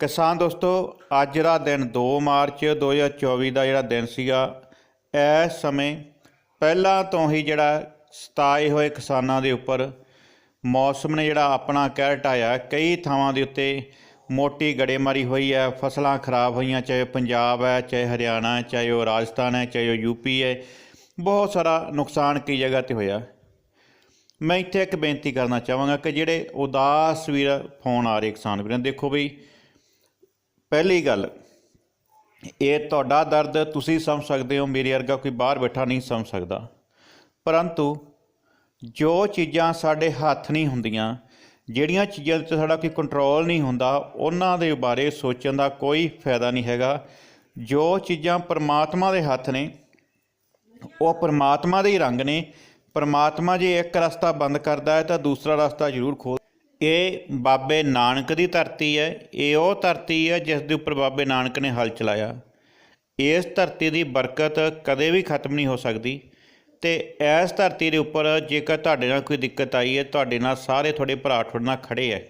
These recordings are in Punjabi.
ਕਿਸਾਨ ਦੋਸਤੋ, ਅੱਜ ਦਾ ਦਿਨ 2 ਮਾਰਚ 2024 ਦਾ ਜਿਹੜਾ ਦਿਨ ਸੀਗਾ ਇਸ ਸਮੇਂ ਪਹਿਲਾਂ ਤੋਂ ਹੀ ਜਿਹੜਾ ਸਤਾਏ ਹੋਏ ਕਿਸਾਨਾਂ ਦੇ ਉੱਪਰ ਮੌਸਮ ਨੇ ਜਿਹੜਾ ਆਪਣਾ ਕਹਿਰ ਢਾਇਆ। ਕਈ ਥਾਵਾਂ ਦੇ ਉੱਤੇ ਮੋਟੀ ਗੜੇਮਾਰੀ ਹੋਈ ਹੈ, ਫਸਲਾਂ ਖਰਾਬ ਹੋਈਆਂ, ਚਾਹੇ ਪੰਜਾਬ ਹੈ, ਚਾਹੇ ਹਰਿਆਣਾ ਹੈ, ਚਾਹੇ ਉਹ ਰਾਜਸਥਾਨ ਹੈ, ਚਾਹੇ ਉਹ ਯੂਪੀ ਹੈ, ਬਹੁਤ ਸਾਰਾ ਨੁਕਸਾਨ ਕਈ ਜਗ੍ਹਾ ਤੇ ਹੋਇਆ। ਮੈਂ ਇੱਥੇ ਇੱਕ ਬੇਨਤੀ ਕਰਨਾ ਚਾਹਾਂਗਾ ਕਿ ਜਿਹੜੇ ਉਦਾਸ ਵੀਰ ਫੋਨ ਆ ਰਹੇ ਕਿਸਾਨ ਵੀਰਾਂ, ਦੇਖੋ ਬਈ ਪਹਿਲੀ ਗੱਲ, ਇਹ ਤੁਹਾਡਾ ਦਰਦ ਤੁਸੀਂ ਸਮਝ ਸਕਦੇ ਹੋ, ਮੇਰੇ ਵਰਗਾ ਕੋਈ ਬਾਹਰ ਬੈਠਾ ਨਹੀਂ ਸਮਝ ਸਕਦਾ। ਪਰੰਤੂ ਜੋ ਚੀਜ਼ਾਂ ਸਾਡੇ ਹੱਥ ਨਹੀਂ ਹੁੰਦੀਆਂ, ਜਿਹੜੀਆਂ ਚੀਜ਼ਾਂ ਤੇ ਸਾਡਾ ਕੋਈ ਕੰਟਰੋਲ ਨਹੀਂ ਹੁੰਦਾ, ਉਹਨਾਂ ਦੇ ਬਾਰੇ ਸੋਚਣ ਦਾ ਕੋਈ ਫਾਇਦਾ ਨਹੀਂ ਹੈਗਾ। ਜੋ ਚੀਜ਼ਾਂ ਪਰਮਾਤਮਾ ਦੇ ਹੱਥ ਨੇ, ਉਹ ਪਰਮਾਤਮਾ ਦੇ ਹੀ ਰੰਗ ਨੇ। ਪਰਮਾਤਮਾ ਜੇ ਇੱਕ ਰਸਤਾ ਬੰਦ ਕਰਦਾ ਹੈ ਤਾਂ ਦੂਸਰਾ ਰਸਤਾ ਜ਼ਰੂਰ ਖੋਲ ਇਹ ਬਾਬੇ ਨਾਨਕ ਦੀ ਧਰਤੀ ਹੈ, ਇਹ ਉਹ ਧਰਤੀ ਹੈ ਜਿਸ ਦੇ ਉੱਪਰ ਬਾਬੇ ਨਾਨਕ ਨੇ ਹਲ ਚਲਾਇਆ। ਇਸ ਧਰਤੀ ਦੀ ਬਰਕਤ ਕਦੇ ਵੀ ਖਤਮ ਨਹੀਂ ਹੋ ਸਕਦੀ ਤੇ ਇਸ ਧਰਤੀ ਦੇ ਉੱਪਰ ਜੇਕਰ ਤੁਹਾਡੇ ਨਾਲ ਕੋਈ ਦਿੱਕਤ ਆਈ ਹੈ, ਤੁਹਾਡੇ ਨਾਲ ਸਾਰੇ ਤੁਹਾਡੇ ਭਰਾ ਤੁਹਾਡੇ ਨਾਲ ਖੜੇ ਹੈ।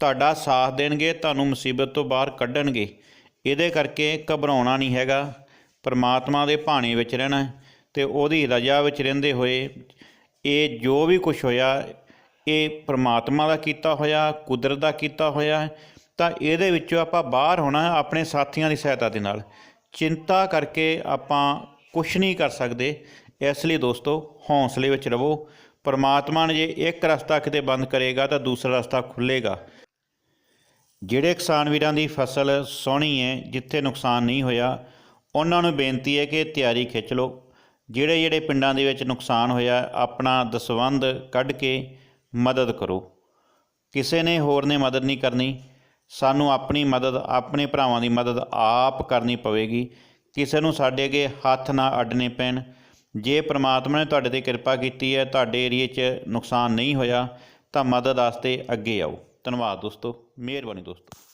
ਤੁਹਾਡਾ ਸਾਥ ਦੇਣਗੇ, ਤੁਹਾਨੂੰ ਮੁਸੀਬਤ ਤੋਂ ਬਾਹਰ ਕੱਢਣਗੇ। ਇਹਦੇ ਕਰਕੇ ਘਬਰਾਉਣਾ ਨਹੀਂ ਹੈਗਾ। ਪਰਮਾਤਮਾ ਦੇ ਭਾਣੇ ਵਿੱਚ ਰਹਿਣਾ ਹੈ ਤੇ ਉਹਦੀ ਰਜਾ ਵਿੱਚ ਰਹਿੰਦੇ ਹੋਏ ਇਹ ਜੋ ਵੀ ਕੁਝ ਹੋਇਆ ਇਹ ਪ੍ਰਮਾਤਮਾ ਦਾ ਕੀਤਾ ਹੋਇਆ, ਕੁਦਰਤ ਦਾ ਕੀਤਾ ਹੋਇਆ, ਤਾਂ ਇਹਦੇ ਵਿੱਚੋਂ ਆਪਾਂ ਬਾਹਰ ਹੋਣਾ ਆਪਣੇ ਸਾਥੀਆਂ ਦੀ ਸਹਾਇਤਾ ਦੇ ਨਾਲ। ਚਿੰਤਾ ਕਰਕੇ ਆਪਾਂ ਕੁਝ ਨਹੀਂ ਕਰ ਸਕਦੇ। ਇਸ ਲਈ ਦੋਸਤੋ, ਹੌਸਲੇ ਵਿੱਚ ਰਹੋ ਪਰਮਾਤਮਾ ਨੇ ਜੇ ਇੱਕ ਰਸਤਾ ਕਿਤੇ ਬੰਦ ਕਰੇਗਾ, ਤਾਂ ਦੂਸਰਾ ਰਸਤਾ ਖੁੱਲੇਗਾ ਜਿਹੜੇ ਕਿਸਾਨ ਵੀਰਾਂ ਦੀ ਫਸਲ ਸੋਹਣੀ ਹੈ, ਜਿੱਥੇ ਨੁਕਸਾਨ ਨਹੀਂ ਹੋਇਆ, ਉਹਨਾਂ ਨੂੰ ਬੇਨਤੀ ਹੈ ਕਿ ਤਿਆਰੀ ਖਿੱਚ ਲਓ। ਜਿਹੜੇ ਜਿਹੜੇ ਪਿੰਡਾਂ ਦੇ ਵਿੱਚ ਨੁਕਸਾਨ ਹੋਇਆ, ਆਪਣਾ ਦਸਵੰਧ ਕੱਢ ਕੇ ਮਦਦ ਕਰੋ। ਕਿਸੇ ਨੇ ਹੋਰ ਨੇ ਮਦਦ ਨਹੀਂ ਕਰਨੀ, ਸਾਨੂੰ ਆਪਣੀ ਮਦਦ, ਆਪਣੇ ਭਰਾਵਾਂ ਦੀ ਮਦਦ ਆਪ ਕਰਨੀ ਪਵੇਗੀ। ਕਿਸੇ ਨੂੰ ਸਾਡੇ ਅੱਗੇ ਹੱਥ ਨਾ ਅੱਡਣੇ ਪੈਣ। ਜੇ ਪ੍ਰਮਾਤਮਾ ਨੇ ਤੁਹਾਡੇ ਤੇ ਕਿਰਪਾ ਕੀਤੀ ਹੈ, ਤੁਹਾਡੇ ਏਰੀਏ 'ਚ ਨੁਕਸਾਨ ਨਹੀਂ ਹੋਇਆ, ਤਾਂ ਮਦਦ ਵਾਸਤੇ ਅੱਗੇ ਆਓ। ਧੰਨਵਾਦ ਦੋਸਤੋ, ਮਿਹਰਬਾਨੀ ਦੋਸਤੋ।